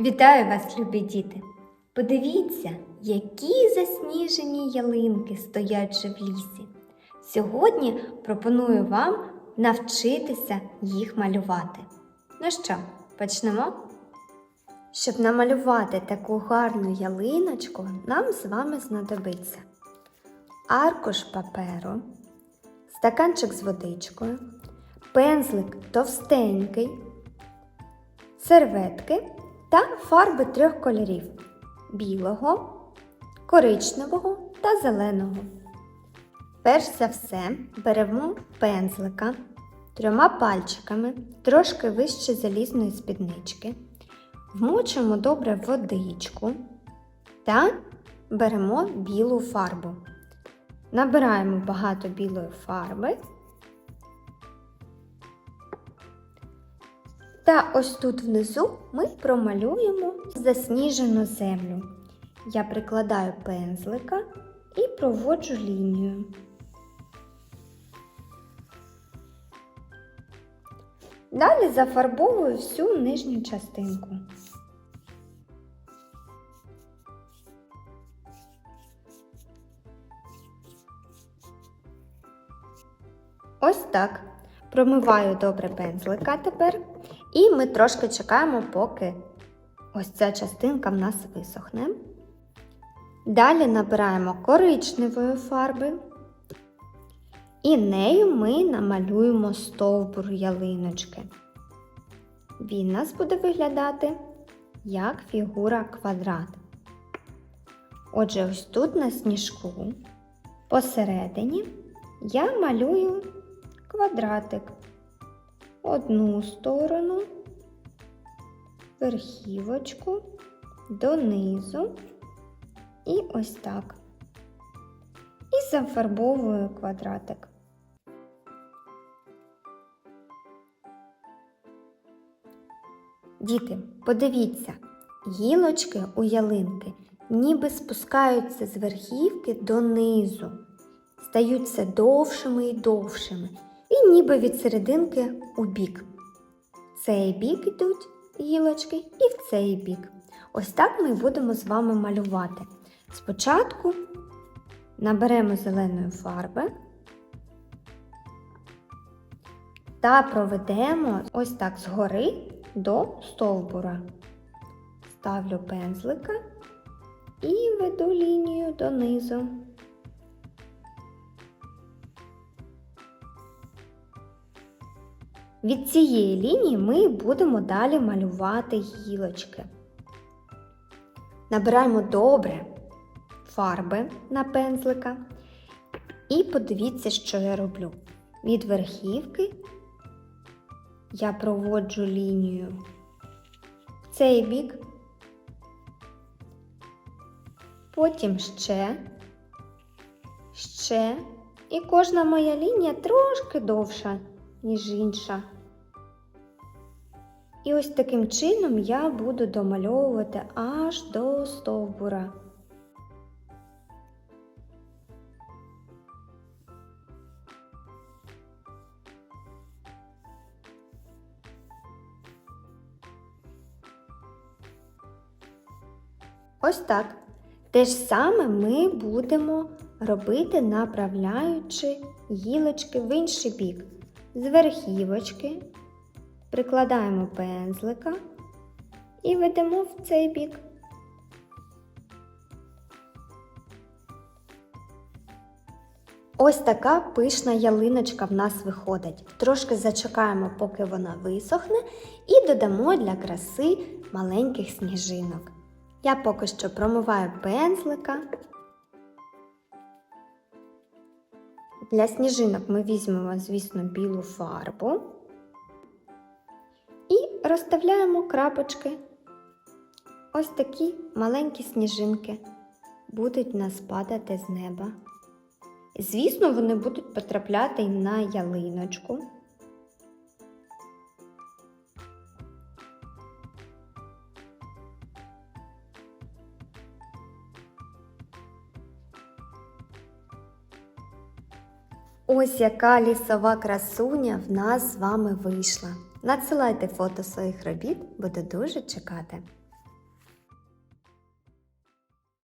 Вітаю вас, любі діти! Подивіться, які засніжені ялинки стоять вже в лісі. Сьогодні пропоную вам навчитися їх малювати. Ну що, почнемо? Щоб намалювати таку гарну ялиночку, нам з вами знадобиться аркуш паперу, стаканчик з водичкою, пензлик товстенький, серветки та фарби трьох кольорів білого, коричневого та зеленого. Перш за все беремо пензлика трьома пальчиками, трошки вище залізної спіднички, вмочимо добре водичку та беремо білу фарбу. Набираємо багато білої фарби. Та ось тут внизу ми промалюємо засніжену землю. Я прикладаю пензлика і проводжу лінію. Далі зафарбовую всю нижню частинку. Ось так. Промиваю добре пензлика тепер. І ми трошки чекаємо, поки ось ця частинка в нас висохне. Далі набираємо коричневої фарби. І нею ми намалюємо стовбур ялиночки. Він у нас буде виглядати як фігура квадрат. Отже, ось тут на сніжку посередині я малюю квадратик. Одну сторону, верхівочку, донизу і ось так. І зафарбовую квадратик. Діти, подивіться, гілочки у ялинки ніби спускаються з верхівки донизу, стають все довшими і довшими, ніби від серединки у бік. В цей бік йдуть гілочки і в цей бік. Ось так ми будемо з вами малювати. Спочатку наберемо зеленої фарби та проведемо ось так згори до стовбура. Ставлю пензлика і веду лінію донизу. Від цієї лінії ми будемо далі малювати гілочки. Набираємо добре фарби на пензлика і подивіться, що я роблю. Від верхівки я проводжу лінію в цей бік, потім ще, ще, і кожна моя лінія трошки довша, ніж інша. І ось таким чином я буду домальовувати аж до стовбура. Ось так. Те ж саме ми будемо робити, направляючи гілочки в інший бік. З верхівочки прикладаємо пензлика і ведемо в цей бік. Ось така пишна ялиночка в нас виходить. Трошки зачекаємо, поки вона висохне, і додамо для краси маленьких сніжинок. Я поки що промиваю пензлика. Для сніжинок ми візьмемо, звісно, білу фарбу і розставляємо крапочки. Ось такі маленькі сніжинки будуть нас падати з неба. Звісно, вони будуть потрапляти на ялиночку. Ось яка лісова красуня в нас з вами вийшла. Надсилайте фото своїх робіт, буду дуже чекати.